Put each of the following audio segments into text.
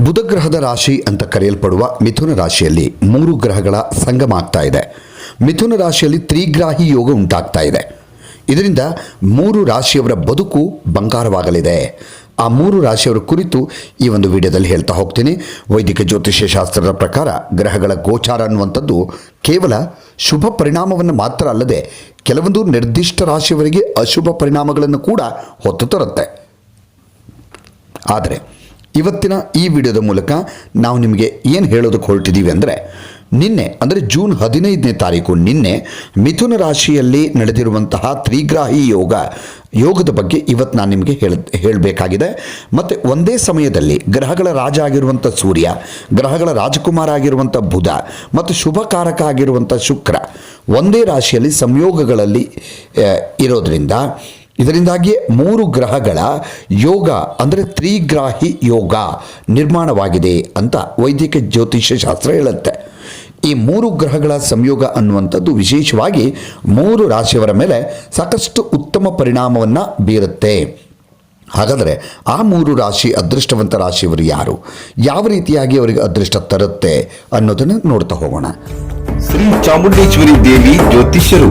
ಬುಧಗ್ರಹದ ರಾಶಿ ಅಂತ ಕರೆಯಲ್ಪಡುವ ಮಿಥುನ ರಾಶಿಯಲ್ಲಿ ಮೂರು ಗ್ರಹಗಳ ಸಂಗಮ ಆಗ್ತಾ ಇದೆ. ಮಿಥುನ ರಾಶಿಯಲ್ಲಿ ತ್ರಿಗ್ರಾಹಿ ಯೋಗ ಉಂಟಾಗ್ತಾ ಇದೆ. ಇದರಿಂದ ಮೂರು ರಾಶಿಯವರ ಬದುಕು ಬಂಗಾರವಾಗಲಿದೆ. ಆ ಮೂರು ರಾಶಿಯವರ ಕುರಿತು ಈ ಒಂದು ವಿಡಿಯೋದಲ್ಲಿ ಹೇಳ್ತಾ ಹೋಗ್ತೀನಿ. ವೈದಿಕ ಜ್ಯೋತಿಷ್ಯ ಶಾಸ್ತ್ರದ ಪ್ರಕಾರ ಗ್ರಹಗಳ ಗೋಚಾರ ಅನ್ನುವಂಥದ್ದು ಕೇವಲ ಶುಭ ಪರಿಣಾಮವನ್ನು ಮಾತ್ರ ಅಲ್ಲದೆ ಕೆಲವೊಂದು ನಿರ್ದಿಷ್ಟ ರಾಶಿಯವರಿಗೆ ಅಶುಭ ಪರಿಣಾಮಗಳನ್ನು ಕೂಡ ಹೊತ್ತು ತರುತ್ತೆ. ಆದರೆ ಇವತ್ತಿನ ಈ ವಿಡಿಯೋದ ಮೂಲಕ ನಾವು ನಿಮಗೆ ಏನು ಹೇಳೋದಕ್ಕೆ ಹೊರಟಿದ್ದೀವಿ ಅಂದರೆ, ನಿನ್ನೆ, ಅಂದರೆ ಜೂನ್ ಹದಿನೈದನೇ ತಾರೀಕು ನಿನ್ನೆ ಮಿಥುನ ರಾಶಿಯಲ್ಲಿ ನಡೆದಿರುವಂತಹ ತ್ರಿಗ್ರಾಹಿ ಯೋಗ, ಯೋಗದ ಬಗ್ಗೆ ಇವತ್ತು ನಾನು ನಿಮಗೆ ಹೇಳ, ಹೇಳಬೇಕಾಗಿದೆ. ಮತ್ತು ಒಂದೇ ಸಮಯದಲ್ಲಿ ಗ್ರಹಗಳ ರಾಜ ಆಗಿರುವಂಥ ಸೂರ್ಯ, ಗ್ರಹಗಳ ರಾಜಕುಮಾರ ಆಗಿರುವಂಥ ಬುಧ, ಮತ್ತು ಶುಭಕಾರಕ ಆಗಿರುವಂಥ ಶುಕ್ರ, ಒಂದೇ ರಾಶಿಯಲ್ಲಿ ಸಂಯೋಗಗಳಲ್ಲಿ ಇರೋದ್ರಿಂದ ಇದರಿಂದಾಗಿ ಮೂರು ಗ್ರಹಗಳ ಯೋಗ, ಅಂದರೆ ತ್ರಿಗ್ರಾಹಿ ಯೋಗ ನಿರ್ಮಾಣವಾಗಿದೆ ಅಂತ ವೈದಿಕ ಜ್ಯೋತಿಷ್ಯ ಶಾಸ್ತ್ರ ಹೇಳುತ್ತೆ. ಈ ಮೂರು ಗ್ರಹಗಳ ಸಂಯೋಗ ಅನ್ನುವಂಥದ್ದು ವಿಶೇಷವಾಗಿ ಮೂರು ರಾಶಿಯವರ ಮೇಲೆ ಸಾಕಷ್ಟು ಉತ್ತಮ ಪರಿಣಾಮವನ್ನು ಬೀರುತ್ತೆ. ಹಾಗಾದರೆ ಆ ಮೂರು ರಾಶಿ ಅದೃಷ್ಟವಂತ ರಾಶಿಯವರು ಯಾರು? ಯಾವ ರೀತಿಯಾಗಿ ಅವರಿಗೆ ಅದೃಷ್ಟ ತರುತ್ತೆ ಅನ್ನೋದನ್ನು ನೋಡ್ತಾ ಹೋಗೋಣ. ಶ್ರೀ ಚಾಮುಂಡೇಶ್ವರಿ ದೇವಿ ಜ್ಯೋತಿಷ್ಯರು.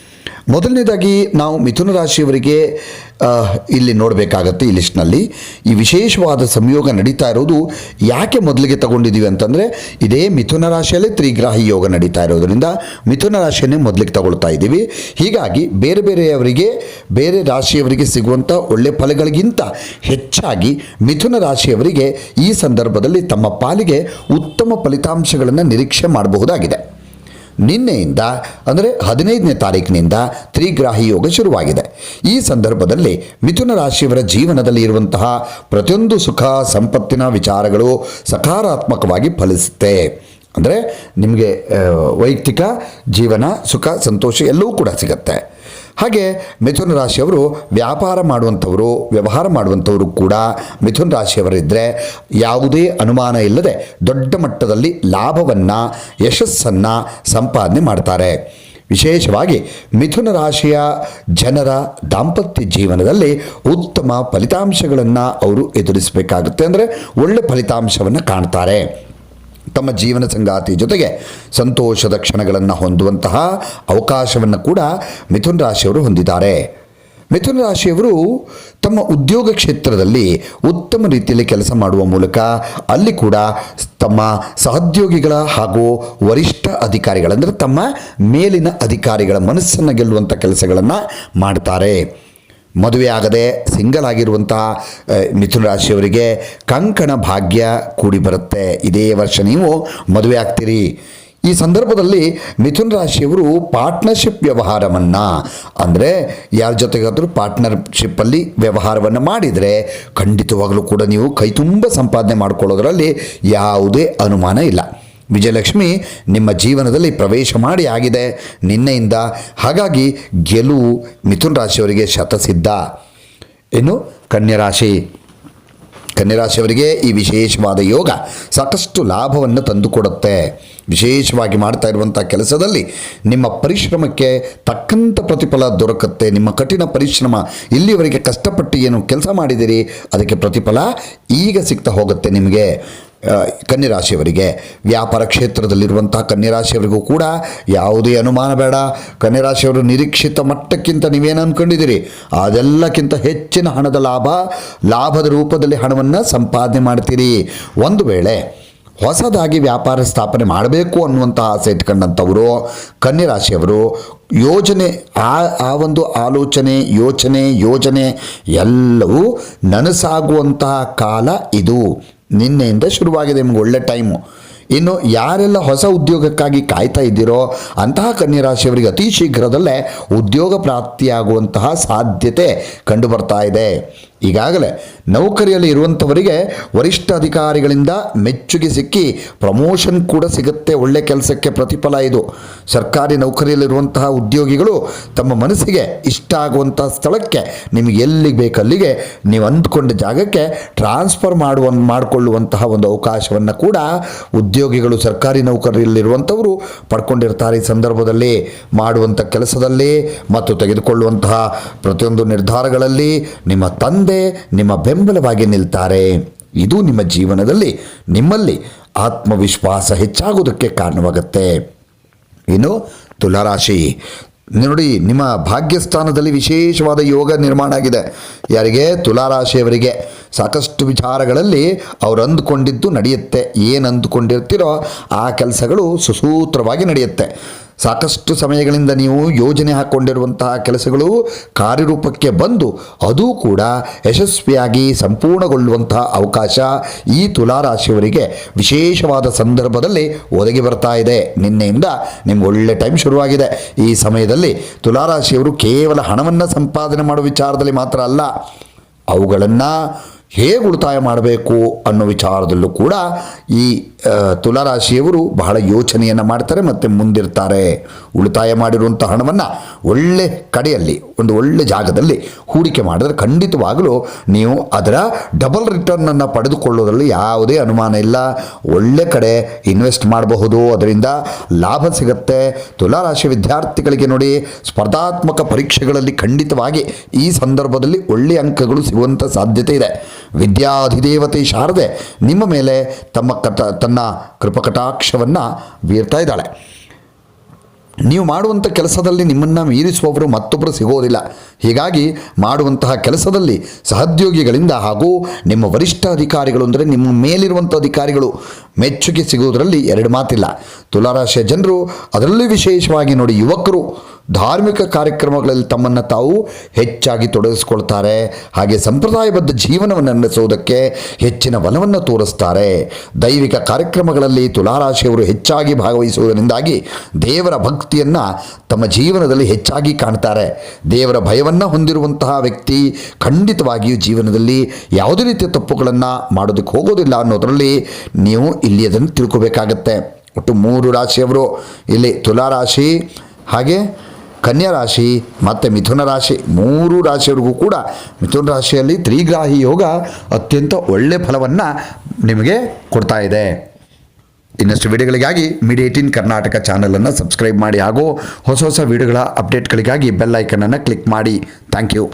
ಮೊದಲನೇದಾಗಿ ನಾವು ಮಿಥುನ ರಾಶಿಯವರಿಗೆ ಇಲ್ಲಿ ನೋಡಬೇಕಾಗತ್ತೆ ಈ ಲಿಸ್ಟ್ನಲ್ಲಿ. ಈ ವಿಶೇಷವಾದ ಸಂಯೋಗ ನಡೀತಾ ಇರೋದು ಯಾಕೆ ಮೊದಲಿಗೆ ತಗೊಂಡಿದ್ದೀವಿ ಅಂತಂದರೆ, ಇದೇ ಮಿಥುನ ರಾಶಿಯಲ್ಲೇ ತ್ರಿಗ್ರಾಹಿ ಯೋಗ ನಡೀತಾ ಇರೋದರಿಂದ ಮಿಥುನ ರಾಶಿಯನ್ನೇ ಮೊದಲಿಗೆ ತಗೊಳ್ತಾ ಇದ್ದೀವಿ. ಹೀಗಾಗಿ ಬೇರೆ ಬೇರೆಯವರಿಗೆ, ಬೇರೆ ರಾಶಿಯವರಿಗೆ ಸಿಗುವಂಥ ಒಳ್ಳೆ ಫಲಗಳಿಗಿಂತ ಹೆಚ್ಚಾಗಿ ಮಿಥುನ ರಾಶಿಯವರಿಗೆ ಈ ಸಂದರ್ಭದಲ್ಲಿ ತಮ್ಮ ಪಾಲಿಗೆ ಉತ್ತಮ ಫಲಿತಾಂಶಗಳನ್ನು ನಿರೀಕ್ಷೆ ಮಾಡಬಹುದಾಗಿದೆ. ನಿನ್ನೆಯಿಂದ, ಅಂದರೆ ಹದಿನೈದನೇ ತಾರೀಕಿನಿಂದ ತ್ರಿಗ್ರಾಹಿ ಯೋಗ ಶುರುವಾಗಿದೆ. ಈ ಸಂದರ್ಭದಲ್ಲಿ ಮಿಥುನ ರಾಶಿಯವರ ಜೀವನದಲ್ಲಿ ಇರುವಂತಹ ಪ್ರತಿಯೊಂದು ಸುಖ ಸಂಪತ್ತಿನ ವಿಚಾರಗಳು ಸಕಾರಾತ್ಮಕವಾಗಿ ಫಲಿಸುತ್ತೆ. ಅಂದರೆ ನಿಮಗೆ ವೈಯಕ್ತಿಕ ಜೀವನ, ಸುಖ, ಸಂತೋಷ ಎಲ್ಲವೂ ಕೂಡ ಸಿಗತ್ತೆ. ಹಾಗೆ ಮಿಥುನ ರಾಶಿಯವರು ವ್ಯಾಪಾರ ಮಾಡುವಂಥವರು, ವ್ಯವಹಾರ ಮಾಡುವಂಥವರು ಕೂಡ ಮಿಥುನ ರಾಶಿಯವರಿದ್ದರೆ ಯಾವುದೇ ಅನುಮಾನ ಇಲ್ಲದೆ ದೊಡ್ಡ ಮಟ್ಟದಲ್ಲಿ ಲಾಭವನ್ನು, ಯಶಸ್ಸನ್ನು ಸಂಪಾದನೆ ಮಾಡ್ತಾರೆ. ವಿಶೇಷವಾಗಿ ಮಿಥುನ ರಾಶಿಯ ಜನರ ದಾಂಪತ್ಯ ಜೀವನದಲ್ಲಿ ಉತ್ತಮ ಫಲಿತಾಂಶಗಳನ್ನು ಅವರು ಎದುರಿಸಬೇಕಾಗುತ್ತೆ. ಅಂದರೆ ಒಳ್ಳೆ ಫಲಿತಾಂಶವನ್ನು ಕಾಣ್ತಾರೆ. ತಮ್ಮ ಜೀವನ ಸಂಗಾತಿ ಜೊತೆಗೆ ಸಂತೋಷದ ಕ್ಷಣಗಳನ್ನು ಹೊಂದುವಂತಹ ಅವಕಾಶವನ್ನು ಕೂಡ ಮಿಥುನ ರಾಶಿಯವರು ಹೊಂದಿದ್ದಾರೆ. ಮಿಥುನ ರಾಶಿಯವರು ತಮ್ಮ ಉದ್ಯೋಗ ಕ್ಷೇತ್ರದಲ್ಲಿ ಉತ್ತಮ ರೀತಿಯಲ್ಲಿ ಕೆಲಸ ಮಾಡುವ ಮೂಲಕ ಅಲ್ಲಿ ಕೂಡ ತಮ್ಮ ಸಹೋದ್ಯೋಗಿಗಳ ಹಾಗೂ ವರಿಷ್ಠ ಅಧಿಕಾರಿಗಳಂದರೆ ತಮ್ಮ ಮೇಲಿನ ಅಧಿಕಾರಿಗಳ ಮನಸ್ಸನ್ನು ಗೆಲ್ಲುವಂಥ ಕೆಲಸಗಳನ್ನು ಮಾಡ್ತಾರೆ. ಮದುವೆ ಆಗದೆ ಸಿಂಗಲ್ ಆಗಿರುವಂತಹ ಮಿಥುನ ರಾಶಿಯವರಿಗೆ ಕಂಕಣ ಭಾಗ್ಯ ಕೂಡಿ ಬರುತ್ತೆ. ಇದೇ ವರ್ಷ ನೀವು ಮದುವೆ ಆಗ್ತೀರಿ. ಈ ಸಂದರ್ಭದಲ್ಲಿ ಮಿಥುನ ರಾಶಿಯವರು ಪಾರ್ಟ್ನರ್ಶಿಪ್ ವ್ಯವಹಾರವನ್ನು, ಅಂದರೆ ಯಾರ ಜೊತೆಗಾದರೂ ಪಾರ್ಟ್ನರ್ಶಿಪ್ಪಲ್ಲಿ ವ್ಯವಹಾರವನ್ನು ಮಾಡಿದರೆ ಖಂಡಿತವಾಗಲೂ ಕೂಡ ನೀವು ಕೈ ತುಂಬ ಸಂಪಾದನೆ ಮಾಡಿಕೊಳ್ಳೋದ್ರಲ್ಲಿ ಯಾವುದೇ ಅನುಮಾನ ಇಲ್ಲ. ವಿಜಯಲಕ್ಷ್ಮಿ ನಿಮ್ಮ ಜೀವನದಲ್ಲಿ ಪ್ರವೇಶ ಮಾಡಿ ಆಗಿದೆ. ನಿನ್ನೆಯಿಂದ ಹಾಗಾಗಿ ಗೆಲುವು ಮಿಥುನ್ ರಾಶಿಯವರಿಗೆ ಶತಸಿದ್ಧ. ಇನ್ನು ಕನ್ಯರಾಶಿ ಕನ್ಯರಾಶಿಯವರಿಗೆ ಈ ವಿಶೇಷವಾದ ಯೋಗ ಸಾಕಷ್ಟು ಲಾಭವನ್ನು ತಂದುಕೊಡುತ್ತೆ. ವಿಶೇಷವಾಗಿ ಮಾಡ್ತಾ ಇರುವಂಥ ಕೆಲಸದಲ್ಲಿ ನಿಮ್ಮ ಪರಿಶ್ರಮಕ್ಕೆ ತಕ್ಕಂಥ ಪ್ರತಿಫಲ ದೊರಕುತ್ತೆ. ನಿಮ್ಮ ಕಠಿಣ ಪರಿಶ್ರಮ ಇಲ್ಲಿಯವರೆಗೆ ಕಷ್ಟಪಟ್ಟು ಏನು ಕೆಲಸ ಮಾಡಿದಿರಿ ಅದಕ್ಕೆ ಪ್ರತಿಫಲ ಈಗ ಸಿಗ್ತಾ ಹೋಗುತ್ತೆ ನಿಮಗೆ. ಕನ್ಯರಾಶಿಯವರಿಗೆ, ವ್ಯಾಪಾರ ಕ್ಷೇತ್ರದಲ್ಲಿರುವಂಥ ಕನ್ಯರಾಶಿಯವರಿಗೂ ಕೂಡ ಯಾವುದೇ ಅನುಮಾನ ಬೇಡ. ಕನ್ಯರಾಶಿಯವರು ನಿರೀಕ್ಷಿತ ಮಟ್ಟಕ್ಕಿಂತ ನೀವೇನು ಅಂದ್ಕೊಂಡಿದ್ದೀರಿ ಅದೆಲ್ಲಕ್ಕಿಂತ ಹೆಚ್ಚಿನ ಹಣದ ಲಾಭ, ಲಾಭದ ರೂಪದಲ್ಲಿ ಹಣವನ್ನು ಸಂಪಾದನೆ ಮಾಡ್ತೀರಿ. ಒಂದು ವೇಳೆ ಹೊಸದಾಗಿ ವ್ಯಾಪಾರ ಸ್ಥಾಪನೆ ಮಾಡಬೇಕು ಅನ್ನುವಂಥ ಆಸೆ ಇಟ್ಕೊಂಡಂಥವರು ಕನ್ಯಾ ರಾಶಿಯವರು ಯೋಜನೆ, ಆ ಆ ಒಂದು ಆಲೋಚನೆ, ಯೋಚನೆ, ಯೋಜನೆ ಎಲ್ಲವೂ ನನಸಾಗುವಂತಹ ಕಾಲ ಇದು. ನಿನ್ನೆಯಿಂದ ಶುರುವಾಗಿದೆ ನಿಮ್ಗೆ ಒಳ್ಳೆ ಟೈಮು ಇನ್ನು ಯಾರೆಲ್ಲ ಹೊಸ ಉದ್ಯೋಗಕ್ಕಾಗಿ ಕಾಯ್ತಾ ಇದ್ದೀರೋ ಅಂತಹ ಕನ್ಯರಾಶಿಯವರಿಗೆ ಅತಿ ಶೀಘ್ರದಲ್ಲೇ ಉದ್ಯೋಗ ಪ್ರಾಪ್ತಿಯಾಗುವಂತಹ ಸಾಧ್ಯತೆ ಕಂಡುಬರ್ತಾ ಇದೆ. ಈಗಾಗಲೇ ನೌಕರಿಯಲ್ಲಿ ಇರುವಂಥವರಿಗೆ ವರಿಷ್ಠ ಅಧಿಕಾರಿಗಳಿಂದ ಮೆಚ್ಚುಗೆ ಸಿಕ್ಕಿ ಪ್ರಮೋಷನ್ ಕೂಡ ಸಿಗುತ್ತೆ, ಒಳ್ಳೆ ಕೆಲಸಕ್ಕೆ ಪ್ರತಿಫಲ ಇದು. ಸರ್ಕಾರಿ ನೌಕರಿಯಲ್ಲಿರುವಂತಹ ಉದ್ಯೋಗಿಗಳು ತಮ್ಮ ಮನಸ್ಸಿಗೆ ಇಷ್ಟ ಆಗುವಂಥ ಸ್ಥಳಕ್ಕೆ ನಿಮಗೆ ಎಲ್ಲಿಗೆ ಬೇಕಲ್ಲಿಗೆ ನೀವು ಅಂದ್ಕೊಂಡ ಜಾಗಕ್ಕೆ ಟ್ರಾನ್ಸ್ಫರ್ ಮಾಡುವ, ಮಾಡಿಕೊಳ್ಳುವಂತಹ ಒಂದು ಅವಕಾಶವನ್ನು ಕೂಡ ಉದ್ಯೋಗಿಗಳು ಸರ್ಕಾರಿ ನೌಕರಿಯಲ್ಲಿರುವಂಥವರು ಪಡ್ಕೊಂಡಿರ್ತಾರೆ ಈ ಸಂದರ್ಭದಲ್ಲಿ. ಮಾಡುವಂಥ ಕೆಲಸದಲ್ಲಿ ಮತ್ತು ತೆಗೆದುಕೊಳ್ಳುವಂತಹ ಪ್ರತಿಯೊಂದು ನಿರ್ಧಾರಗಳಲ್ಲಿ ನಿಮ್ಮ ತಂದೆ ನಿಮ್ಮ ಬೆಂಬಲವಾಗಿ ನಿಲ್ತಾರೆ. ಇದು ನಿಮ್ಮ ಜೀವನದಲ್ಲಿ ನಿಮ್ಮಲ್ಲಿ ಆತ್ಮವಿಶ್ವಾಸ ಹೆಚ್ಚಾಗುವುದಕ್ಕೆ ಕಾರಣವಾಗುತ್ತೆ. ಇನ್ನು ತುಲಾರಾಶಿ. ನೋಡಿ, ನಿಮ್ಮ ಭಾಗ್ಯಸ್ಥಾನದಲ್ಲಿ ವಿಶೇಷವಾದ ಯೋಗ ನಿರ್ಮಾಣ ಆಗಿದೆ. ಯಾರಿಗೆ? ತುಲಾರಾಶಿಯವರಿಗೆ. ಸಾಕಷ್ಟು ವಿಚಾರಗಳಲ್ಲಿ ಅವರು ಅಂದುಕೊಂಡಿದ್ದು ನಡೆಯುತ್ತೆ. ಏನು ಅಂದುಕೊಂಡಿರ್ತೀರೋ ಆ ಕೆಲಸಗಳು ಸುಸೂತ್ರವಾಗಿ ನಡೆಯುತ್ತೆ. ಸಾಕಷ್ಟು ಸಮಯಗಳಿಂದ ನೀವು ಯೋಜನೆ ಹಾಕ್ಕೊಂಡಿರುವಂತಹ ಕೆಲಸಗಳು ಕಾರ್ಯರೂಪಕ್ಕೆ ಬಂದು ಅದು ಕೂಡ ಯಶಸ್ವಿಯಾಗಿ ಸಂಪೂರ್ಣಗೊಳ್ಳುವಂತಹ ಅವಕಾಶ ಈ ತುಲಾರಾಶಿಯವರಿಗೆ ವಿಶೇಷವಾದ ಸಂದರ್ಭದಲ್ಲಿ ಒದಗಿ ಬರ್ತಾ ಇದೆ. ನಿನ್ನೆಯಿಂದ ನಿಮ್ಗೆ ಒಳ್ಳೆ ಟೈಮ್ ಶುರುವಾಗಿದೆ. ಈ ಸಮಯದಲ್ಲಿ ತುಲಾರಾಶಿಯವರು ಕೇವಲ ಹಣವನ್ನು ಸಂಪಾದನೆ ಮಾಡುವ ವಿಚಾರದಲ್ಲಿ ಮಾತ್ರ ಅಲ್ಲ, ಅವುಗಳನ್ನು ಹೇಗೆ ಉಳಿತಾಯ ಮಾಡಬೇಕು ಅನ್ನೋ ವಿಚಾರದಲ್ಲೂ ಕೂಡ ಈ ತುಲಾರಾಶಿಯವರು ಬಹಳ ಯೋಚನೆಯನ್ನು ಮಾಡ್ತಾರೆ ಮತ್ತು ಮುಂದಿರ್ತಾರೆ. ಉಳಿತಾಯ ಮಾಡಿರುವಂಥ ಹಣವನ್ನು ಒಳ್ಳೆ ಕಡೆಯಲ್ಲಿ, ಒಂದು ಒಳ್ಳೆ ಜಾಗದಲ್ಲಿ ಹೂಡಿಕೆ ಮಾಡಿದ್ರೆ ಖಂಡಿತವಾಗಲೂ ನೀವು ಅದರ ಡಬಲ್ ರಿಟರ್ನನ್ನು ಪಡೆದುಕೊಳ್ಳೋದ್ರಲ್ಲಿ ಯಾವುದೇ ಅನುಮಾನ ಇಲ್ಲ. ಒಳ್ಳೆ ಕಡೆ ಇನ್ವೆಸ್ಟ್ ಮಾಡಬಹುದು, ಅದರಿಂದ ಲಾಭ ಸಿಗುತ್ತೆ. ತುಲಾರಾಶಿ ವಿದ್ಯಾರ್ಥಿಗಳಿಗೆ ನೋಡಿ, ಸ್ಪರ್ಧಾತ್ಮಕ ಪರೀಕ್ಷೆಗಳಲ್ಲಿ ಖಂಡಿತವಾಗಿ ಈ ಸಂದರ್ಭದಲ್ಲಿ ಒಳ್ಳೆಯ ಅಂಕಗಳು ಸಿಗುವಂಥ ಸಾಧ್ಯತೆ ಇದೆ. ವಿದ್ಯಾಧಿದೇವತೆ ಶಾರದೆ ನಿಮ್ಮ ಮೇಲೆ ತಮ್ಮ ಕಟ, ತನ್ನ ಕೃಪಕಟಾಕ್ಷವನ್ನು ಬೀರ್ತಾ ಇದ್ದಾಳೆ. ನೀವು ಮಾಡುವಂಥ ಕೆಲಸದಲ್ಲಿ ನಿಮ್ಮನ್ನು ಮೀರಿಸುವವರು ಮತ್ತೊಬ್ಬರು ಸಿಗೋದಿಲ್ಲ. ಹೀಗಾಗಿ ಮಾಡುವಂತಹ ಕೆಲಸದಲ್ಲಿ ಸಹೋದ್ಯೋಗಿಗಳಿಂದ ಹಾಗೂ ನಿಮ್ಮ ವರಿಷ್ಠ ಅಧಿಕಾರಿಗಳು ಅಂದರೆ ನಿಮ್ಮ ಮೇಲಿರುವಂಥ ಅಧಿಕಾರಿಗಳು ಮೆಚ್ಚುಗೆ ಸಿಗುವುದರಲ್ಲಿ ಎರಡು ಮಾತಿಲ್ಲ. ತುಲಾರಾಶಿಯ ಜನರು ಅದರಲ್ಲೂ ವಿಶೇಷವಾಗಿ ನೋಡಿ ಯುವಕರು ಧಾರ್ಮಿಕ ಕಾರ್ಯಕ್ರಮಗಳಲ್ಲಿ ತಮ್ಮನ್ನು ತಾವು ಹೆಚ್ಚಾಗಿ ತೊಡಗಿಸ್ಕೊಳ್ತಾರೆ. ಹಾಗೆ ಸಂಪ್ರದಾಯಬದ್ಧ ಜೀವನವನ್ನು ನಡೆಸುವುದಕ್ಕೆ ಹೆಚ್ಚಿನ ಬಲವನ್ನು ತೋರಿಸ್ತಾರೆ. ದೈವಿಕ ಕಾರ್ಯಕ್ರಮಗಳಲ್ಲಿ ತುಲಾರಾಶಿಯವರು ಹೆಚ್ಚಾಗಿ ಭಾಗವಹಿಸುವುದರಿಂದಾಗಿ ದೇವರ ಭಕ್ತಿಯನ್ನು ತಮ್ಮ ಜೀವನದಲ್ಲಿ ಹೆಚ್ಚಾಗಿ ಕಾಣ್ತಾರೆ. ದೇವರ ಭಯವನ್ನು ಹೊಂದಿರುವಂತಹ ವ್ಯಕ್ತಿ ಖಂಡಿತವಾಗಿಯೂ ಜೀವನದಲ್ಲಿ ಯಾವುದೇ ರೀತಿಯ ತಪ್ಪುಗಳನ್ನು ಮಾಡೋದಕ್ಕೆ ಹೋಗೋದಿಲ್ಲ ಅನ್ನೋದರಲ್ಲಿ ನೀವು ಇಲ್ಲಿ ಅದನ್ನು ತಿಳ್ಕೋಬೇಕಾಗತ್ತೆ. ಒಟ್ಟು ಮೂರು ರಾಶಿಯವರು, ಇಲ್ಲಿ ತುಲಾರಾಶಿ, ಹಾಗೆ ಕನ್ಯಾ ರಾಶಿ ಮತ್ತು ಮಿಥುನ ರಾಶಿ, ಮೂರು ರಾಶಿಯವರಿಗೂ ಕೂಡ ಮಿಥುನ ರಾಶಿಯಲ್ಲಿ ತ್ರಿಗ್ರಾಹಿ ಯೋಗ ಅತ್ಯಂತ ಒಳ್ಳೆಯ ಫಲವನ್ನು ನಿಮಗೆ ಕೊಡ್ತಾ ಇದೆ. ಇನ್ನಷ್ಟು ವಿಡಿಯೋಗಳಿಗಾಗಿ ಮೀಡಿಯಾ ಏಟೀನ್ ಕರ್ನಾಟಕ ಚಾನಲನ್ನು ಸಬ್ಸ್ಕ್ರೈಬ್ ಮಾಡಿ ಹಾಗೂ ಹೊಸ ಹೊಸ ವಿಡಿಯೋಗಳ ಅಪ್ಡೇಟ್ಗಳಿಗಾಗಿ ಬೆಲ್ ಐಕನನ್ನು ಕ್ಲಿಕ್ ಮಾಡಿ. Thank you